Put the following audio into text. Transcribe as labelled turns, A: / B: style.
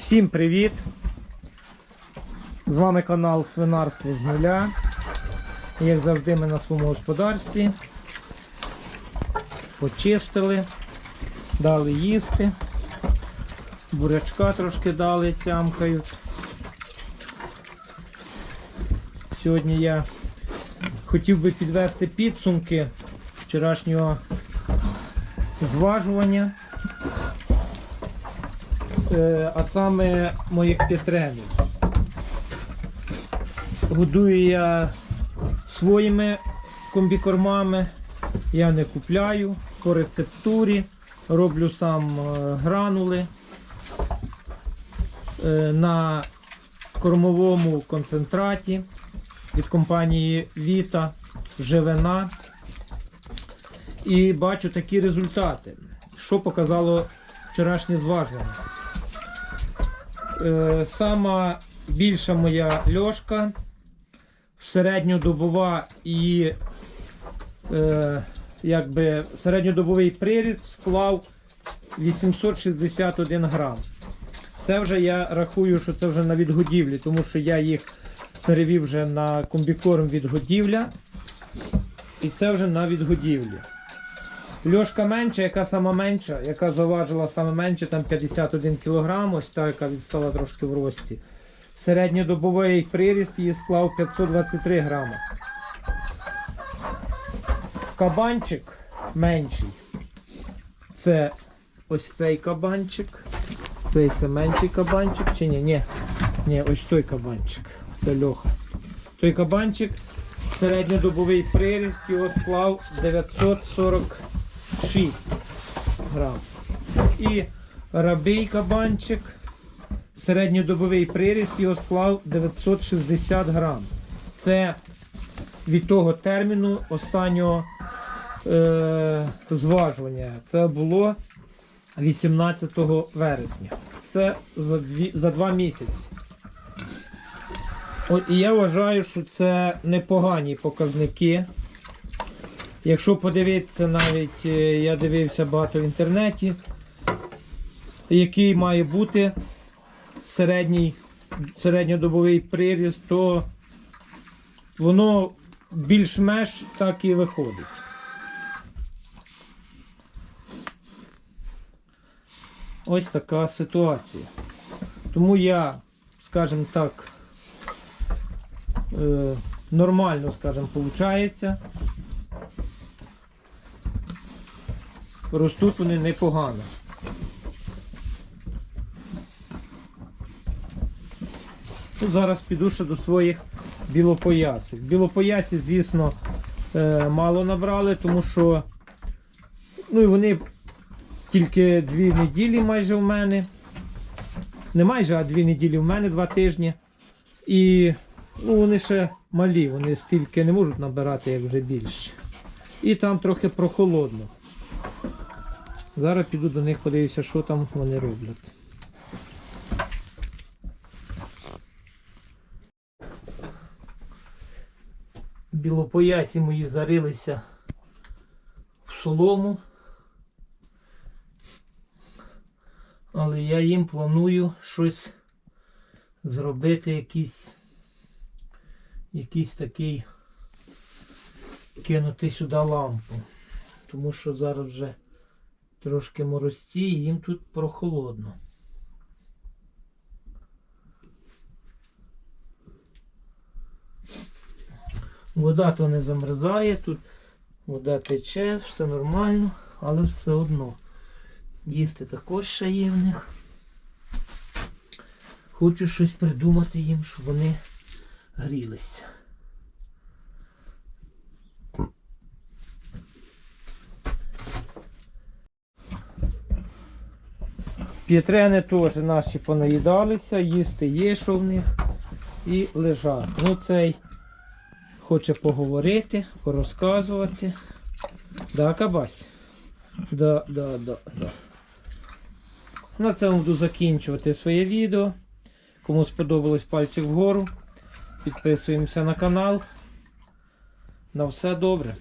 A: Всім привіт! З вами канал Свинарство з нуля. Як завжди, ми на своєму господарстві. Почистили, дали їсти. Бурячка трошки дали, тямкають. Сьогодні я хотів би підвести підсумки вчорашнього зважування. Е, а саме моїх п'ятренів. Годую я своїми комбікормами, я не купляю по рецептурі, роблю сам е, гранули Е, на кормовому концентраті від компанії Vita Живина. І бачу такі результати. Що показало вчорашнє зважування? Е, Сама більша моя льошка, середньодобова і е, якби середньодобовий приріст склав 861 грам. Це вже я рахую, що це вже на відгодівлі, тому що я їх перевів вже на комбікорм відгодівля. І це вже на відгодівлі. Льошка менша, яка сама менша, яка заважила саме менше, там 51 кг, ось та, яка відстала трошки в рості. Середньодобовий приріст її склав 523 грама. Кабанчик менший. Це ось цей кабанчик. Цей це менший кабанчик. Чи ні? Ні. Ні, ось той кабанчик. Це льоха. Той кабанчик, середньодобовий приріст його склав 946 грам. І рабий кабанчик, середньодобовий приріст його склав 960 грам. Це від того терміну останнього е, зважування. Це було 18 вересня. Це за, дві, за два місяці. От, і я вважаю, що це непогані показники. Якщо подивитися, навіть е, я дивився багато в інтернеті, який має бути середній, середньодобовий приріст, то воно більш-менш так і виходить. Ось така ситуація. Тому я, скажімо так, е, нормально, скажімо, виходить. Ростуть вони непогано. Тут зараз піду ще до своїх білопоясів. Білопоясі, звісно, е, мало набрали, тому що ну, і вони тільки дві неділі майже в мене. Не майже, а дві неділі в мене, два тижні. І ну, вони ще малі, вони стільки не можуть набирати, як вже більше. І там трохи прохолодно. Зараз піду до них подивлюся, що там вони роблять. Білопоясі мої зарилися в солому. Але я їм планую щось зробити, якийсь, якийсь такий кинути сюди лампу. Тому що зараз вже трошки морозці і їм тут прохолодно. Вода то не замерзає, тут вода тече, все нормально, але все одно. Їсти також ще є в них. Хочу щось придумати їм, щоб вони грілися. П'єтрени теж наші понаїдалися, їсти є, що в них, і лежать. Ну цей хоче поговорити, порозказувати. Да, кабась? Да, да, да, да. На цьому буду закінчувати своє відео. Кому сподобалось пальчик вгору. Підписуємося на канал. На все добре.